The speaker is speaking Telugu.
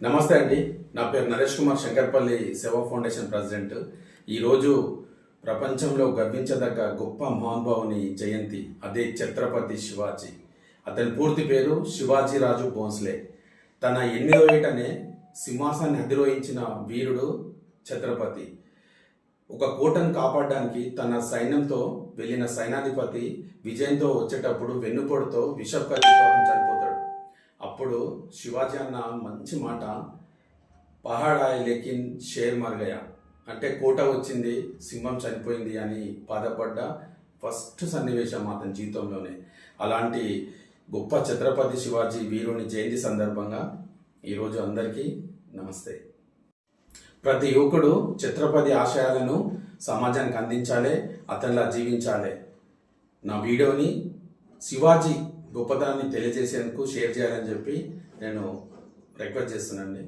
నమస్తే అండి. నా పేరు నరేష్ కుమార్ శంకర్పల్లి సేవా ఫౌండేషన్ ప్రెసిడెంట్. ఈరోజు ప్రపంచంలో గర్వించదగ్గ గొప్ప మహానుభావుని జయంతి. అదే ఛత్రపతి శివాజీ. అతని పూర్తి పేరు శివాజీరాజు భోన్స్లే తన ఎనిమిదో ఏటనే సింహాసాన్ని అధిరోహించిన వీరుడు ఛత్రపతి. ఒక కోటను కాపాడడానికి తన సైన్యంతో వెళ్ళిన సైనాధిపతి విజయంతో వచ్చేటప్పుడు వెన్నుపోటుతో విషప్ చనిపోతాడు అప్పుడు శివాజీ అన్న మంచి మాట పహాడాయ్ లెకిన్ షేర్ మర్గయా అంటే కోట వచ్చింది సింహం చనిపోయింది అని బాధపడ్డ ఫస్ట్ సన్నివేశం అతని జీవితంలోనే. అలాంటి గొప్ప ఛత్రపతి శివాజీ వీరుని జయంతి సందర్భంగా ఈరోజు అందరికీ నమస్తే. ప్రతి యువకుడు ఛత్రపతి ఆశయాలను సమాజానికి అందించాలి అతనిలా జీవించాలి. నా వీడియోని శివాజీ గొప్పదాన్ని తెలియజేసేందుకు షేర్ చేయాలని చెప్పి నేను రిక్వెస్ట్ చేస్తున్నానండి.